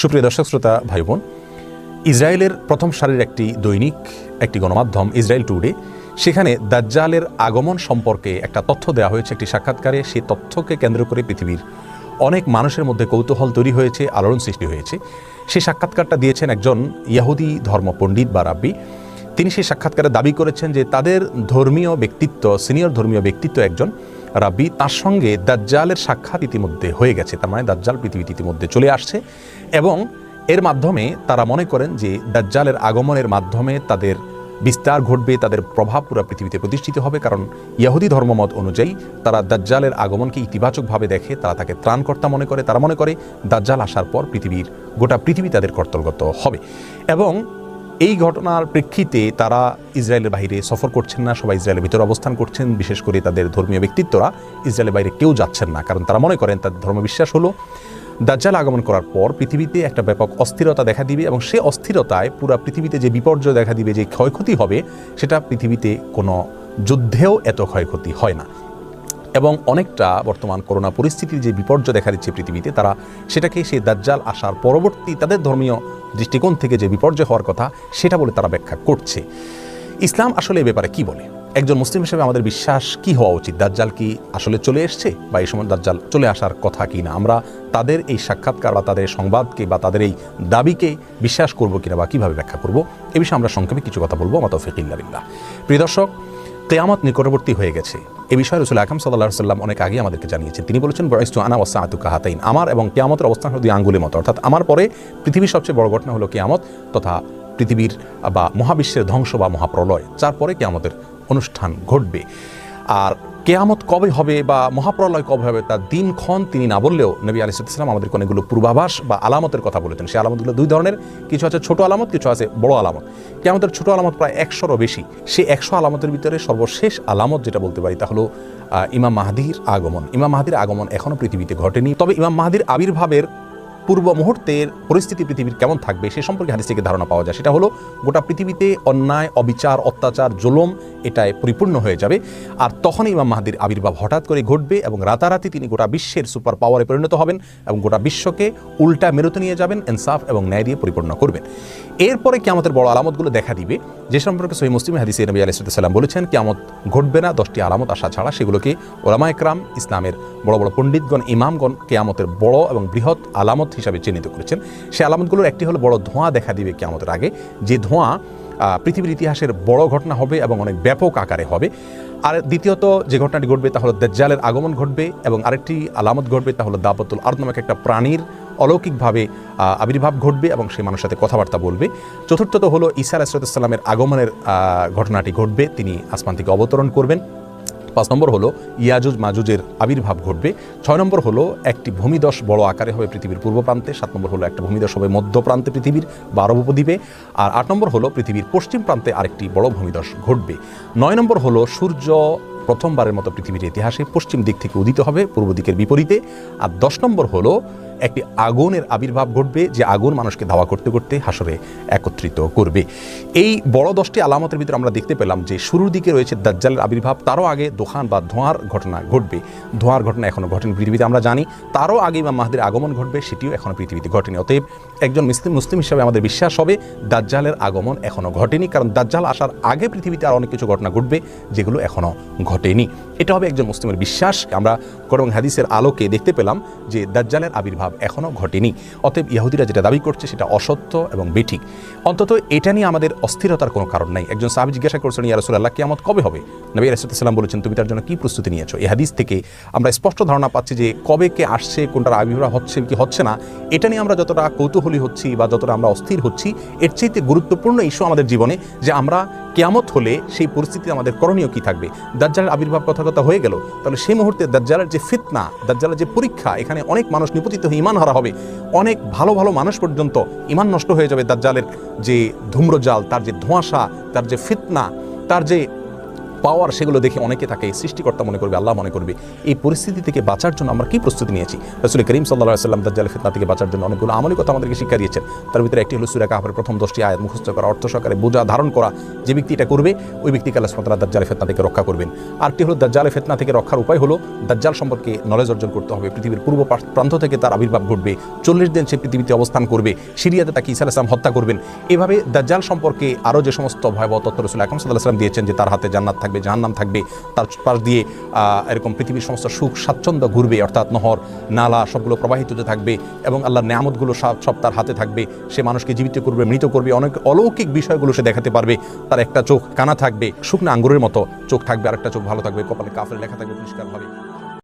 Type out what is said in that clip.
সুপ্রিয় দর্শক, শ্রোতা ভাই বোন ইসরায়েলের প্রথম সারির একটি দৈনিক, একটি গণমাধ্যম, ইসরায়েল টুডে, সেখানে দাজ্জালের আগমন সম্পর্কে একটা তথ্য দেওয়া হয়েছে, একটি সাক্ষাৎকারে। সেই তথ্যকে কেন্দ্র করে পৃথিবীর অনেক মানুষের মধ্যে কৌতূহল তৈরি হয়েছে, আলোড়ন সৃষ্টি হয়েছে। সেই সাক্ষাৎকারটা দিয়েছেন একজন ইয়াহুদি ধর্ম পণ্ডিত বা রাব্বি। তিনি সেই সাক্ষাৎকারে দাবি করেছেন যে তাদের ধর্মীয় ব্যক্তিত্ব, সিনিয়র ধর্মীয় ব্যক্তিত্ব একজন রাব্বি, তার সঙ্গে দাজ্জালের সাক্ষাৎ ইতিমধ্যে হয়ে গেছে। তার মানে দাজ্জাল পৃথিবীতে ইতিমধ্যে চলে আসছে এবং এর মাধ্যমে তারা মনে করেন যে দাজ্জালের আগমনের মাধ্যমে তাদের বিস্তার ঘটবে, তাদের প্রভাব পুরো পৃথিবীতে প্রতিষ্ঠিত হবে। কারণ ইয়াহুদি ধর্মমত অনুযায়ী তারা দাজ্জালের আগমনকে ইতিবাচকভাবে দেখে, তারা তাকে ত্রাণকর্তা মনে করে। তারা মনে করে দাজ্জাল আসার পর পৃথিবীর গোটা পৃথিবী তাদের কর্তলগত হবে। এবং এই ঘটনার প্রেক্ষিতে তারা ইসরায়েলের বাইরে সফর করছেন না, সবাই ইসরায়েলের ভিতরে অবস্থান করছেন। বিশেষ করে তাদের ধর্মীয় ব্যক্তিত্বরা ইসরায়েলের বাইরে কেউ যাচ্ছেন না, কারণ তারা মনে করেন তাদের ধর্মবিশ্বাস হলো দাজ্জাল আগমন করার পর পৃথিবীতে একটা ব্যাপক অস্থিরতা দেখা দিবে এবং সে অস্থিরতায় পুরো পৃথিবীতে যে বিপর্যয় দেখা দিবে, যে ক্ষয়ক্ষতি হবে, সেটা পৃথিবীতে কোনো যুদ্ধেও এত ক্ষয়ক্ষতি হয় না। এবং অনেকটা বর্তমান করোনা পরিস্থিতির যে বিপর্যয় দেখা দিচ্ছে পৃথিবীতে, তারা সেটাকে সেই দাজ্জাল আসার পরবর্তী তাদের ধর্মীয় দৃষ্টিকোণ থেকে যে বিপর্যয় হওয়ার কথা, সেটা বলে তারা ব্যাখ্যা করছে। ইসলাম আসলে এ ব্যাপারে কি বলে? একজন মুসলিম হিসেবে আমাদের বিশ্বাস কি হওয়া উচিত? দাজ্জাল কি আসলে চলে এসছে বা এই সময় দাজ্জাল চলে আসার কথা কি না? আমরা তাদের এই সাক্ষাৎকার বা তাদের সংবাদকে বা তাদের এই দাবিকে বিশ্বাস করব কিনা বা কীভাবে ব্যাখ্যা করব, এ বিষয়ে আমরা সংক্ষেপে কিছু কথা বলব। আমার তৌফিকিল্লা বিল্লাহ। প্রিয় দর্শক কেয়ামত নিকটবর্তী হয়ে গেছে। এ বিষয়ে রসুল আকাম সাল্লাহ সাল্লাম অনেক আগে আমাদেরকে জানিয়েছেন। তিনি বলেছেন বয়স্তু আনা ওয়াসা আতু কাহাতাইন। আমার এবং কেয়ামতের অবস্থান হল দুই আঙ্গুলের মতো। অর্থাৎ আমার পরে পৃথিবীর সবচেয়ে বড় ঘটনা হলো কেয়ামত তথা পৃথিবীর বা মহাবিশ্বের ধ্বংস বা মহাপ্রলয়। যার পরে কেয়ামতের অনুষ্ঠান ঘটবে। আর কেয়ামত কবে হবে বা মহাপ্রলয় কবে হবে, তার দিনক্ষণ তিনি না বললেও নবী আলিসাল্লাম আমাদের অনেকগুলো পূর্বাভাস বা আলামতের কথা বলেছেন। সেই আলামতগুলো দুই ধরনের, কিছু আছে ছোট আলামত, কিছু আছে বড় আলামত। কেয়ামতের ছোট আলামত প্রায় একশোরও বেশি। সেই একশো আলামতের ভিতরে সর্বশেষ আলামত যেটা বলতে পারি তা হলো ইমাম মাহাদির আগমন। ইমাম মাহাদির আগমন এখনও পৃথিবীতে ঘটেনি। তবে ইমাম মাহাদির আবির্ভাবের পূর্ব মুহূর্তের পরিস্থিতি পৃথিবীর কেমন থাকবে, সে সম্পর্কে হাদিস থেকে ধারণা পাওয়া যায়। সেটা হলো, গোটা পৃথিবীতে অন্যায়, অবিচার, অত্যাচার, জুলুম এটায় পরিপূর্ণ হয়ে যাবে। আর তখনই ইমাম মাহাদির আবির্ভাব হঠাৎ করে ঘটবে এবং রাতারাতি তিনি গোটা বিশ্বের সুপার পাওয়ারে পরিণত হবেন এবং গোটা বিশ্বকে উল্টা মেরুতে নিয়ে যাবেন, ইনসাফ এবং ন্যায় দিয়ে পরিপূর্ণ করবেন। এরপরে কেমতের বড় আলামতগুলো দেখা দিবে। যে সম্পর্কে সহি মুসলিম হাদিসে নবী আলাইসাল্লাম বলেছেন কেমত ঘটবে না, দশটি আলামত আসা ছাড়া। সেগুলোকে ওলামা একরাম ইসলামের বড় বড় পণ্ডিতগণ, ইমামগণ কেয়ামতের বড় এবং বৃহৎ আলামত হিসাবে চিহ্নিত করেছেন। সেই আলামতগুলোর একটি হলো বড় ধোঁয়া দেখা দিবে কেয়ামতের আগে। যে ধোঁয়া পৃথিবীর ইতিহাসের বড় ঘটনা হবে এবং অনেক ব্যাপক আকারে হবে। আর দ্বিতীয়ত যে ঘটনাটি ঘটবে তা হলো দাজ্জালের আগমন ঘটবে এবং আরেকটি আলামত ঘটবে তা হলো দাবতুল আর্দ নামক একটা প্রাণীর অলৌকিকভাবে আবির্ভাব ঘটবে এবং সেই মানুষের সাথে কথাবার্তা বলবে। চতুর্থত হলো ঈসা আলাইসালামের আগমনের ঘটনাটি ঘটবে। তিনি আসমান থেকে অবতরণ করবেন। পাঁচ নম্বর হলো ইয়াজুজ মাজুজের আবির্ভাব ঘটবে। ছয় নম্বর হলো একটি ভূমিদশ বড় আকারে হবে পৃথিবীর পূর্ব প্রান্তে। সাত নম্বর হলো একটা ভূমিদশ হবে মধ্য প্রান্তে পৃথিবীর বারো উপদ্বীপে। আর আট নম্বর হলো পৃথিবীর পশ্চিম প্রান্তে আরেকটি বড় ভূমিদশ ঘটবে। নয় নম্বর হলো সূর্য প্রথমবারের মতো পৃথিবীর ইতিহাসে পশ্চিম দিক থেকে উদিত হবে, পূর্ব দিকের বিপরীতে। আর দশ নম্বর হলো, একটি আগুনের আবির্ভাব ঘটবে যে আগুন মানুষকে ধাওয়া করতে করতে হাসরে একত্রিত করবে। এই বড় দশটি আলামতের ভিতরে আমরা দেখতে পেলাম যে শুরুর দিকে রয়েছে দাজ্জালের আবির্ভাব, তারও আগে দোকান বা ধোঁয়ার ঘটনা ঘটবে। ধোঁয়ার ঘটনা এখনও ঘটেনি পৃথিবীতে, আমরা জানি। তারও আগে ইমাম মাহাদের আগমন ঘটবে, সেটিও এখনও পৃথিবীতে ঘটেনি। অতএব একজন মুসলিম মুসলিম হিসাবে আমাদের বিশ্বাস হবে, দাজ্জালের আগমন এখনও ঘটেনি। কারণ দাজ্জাল আসার আগে পৃথিবীতে আর অনেক কিছু ঘটনা ঘটবে, যেগুলো এখনও ঘটেনি। এটা হবে একজন মুসলিমের বিশ্বাস। আমরা করং হাদিসের আলোকে দেখতে পেলাম যে দাজ্জালের আবির্ভাব এখনও ঘটেনি। অতএব ইহুদিরা যেটা দাবি করছে সেটা অসত্য এবং বেঠিক। অন্তত এটা নিয়ে আমাদের অস্থিরতার কোনো কারণ নাই। একজন সাহাবি জিজ্ঞাসা করছেন, ইয়া রাসূলুল্লাহ, কিয়ামত কবে হবে? নবী রাসূলুল্লাহ বলেছেন, তুমি তার জন্য কী প্রস্তুতি নিয়েছো? এই হাদিস থেকে আমরা স্পষ্ট ধারণা পাচ্ছি যে কবে কে আসছে, কোনটার আবির্ভাব হচ্ছে কি হচ্ছে না, এটা নিয়ে আমরা যতটা কৌতূহলী হচ্ছি বা যতটা আমরা অস্থির হচ্ছি, এর চাইতে গুরুত্বপূর্ণ ইস্যু আমাদের জীবনে যে আমরা কেয়ামত হলে সেই পরিস্থিতি আমাদের করণীয় কি থাকবে? দাজ্জালের আবির্ভাব কথা কথা হয়ে গেল। তাহলে সেই মুহূর্তে দাজ্জালের যে ফিতনা, দাজ্জালের যে পরীক্ষা, এখানে অনেক মানুষ নিপতিত হয়ে ইমান হারা হবে। অনেক ভালো ভালো মানুষ পর্যন্ত ইমান নষ্ট হয়ে যাবে দাজ্জালের যে ধূম্রজাল, তার যে ধোঁয়াশা, তার যে ফিতনা, তার যে পাওয়ার সেগুলো দেখে অনেকে তাকে সৃষ্টিকর্তা মনে করবে, আল্লাহ মনে করবে। এই পরিস্থিতি থেকে বাঁচার জন্য আমরা কি প্রস্তুতি নিয়েছি? রসুল করিম সাল্লাহ সাল্লাম দাজ্জাল ফিতনা থেকে বাঁচার জন্য অনেকগুলো আমলি কথা আমাদেরকে শিক্ষা দিয়েছেন। তার ভিতরে একটি হলো সুরা কাহাবের প্রথম দশটি আয়াত, মুখস্থ করা, অর্থ সহকারে বোঝা, ধারণ করা। যে ব্যক্তি এটা করবে, ওই ব্যক্তিকে আল্লাহ সুমাতাল্লাহ দাজ্জাল ফেতনা থেকে রক্ষা করবেন। আরটি হলো দাজ্জাল ফেতনা থেকে রক্ষার উপায় হলো, দাজ্জাল সম্পর্কে নলেজ অর্জন করতে হবে। পৃথিবীর পূর্ব প্রান্ত থেকে তার আবির্ভাব ঘটবে। চল্লিশ দিন সে পৃথিবীতে অবস্থান করবে। সিরিয়াতে তাকে ইসা আলাইসলাম হত্যা করবেন। এভাবে দাজ্জাল সম্পর্কে আরও যে সমস্ত ভয়াবহ তথ্য রসুল আকরম সাল্লাহ সাল্লাম দিয়েছেন যে তার হাতে জান্নাত থাকবে। জাহান্নাম থাকবে, তার পাশ দিয়ে এরকম পৃথিবীর সমস্ত সুখ স্বাচ্ছন্দ্য ঘুরবে, অর্থাৎ নহর, নালা সবগুলো প্রবাহিত হতে থাকবে এবং আল্লাহর নিয়ামতগুলো সব সব তার হাতে থাকবে। সে মানুষকে জীবিত করবে, মৃত করবে, অনেক অলৌকিক বিষয়গুলো সে দেখাতে পারবে। তার একটা চোখ কানা থাকবে, শুকনো আঙ্গুরের মতো চোখ থাকবে আর একটা চোখ ভালো থাকবে, কপালে কাফের লেখা থাকবে, পরিষ্কারভাবে।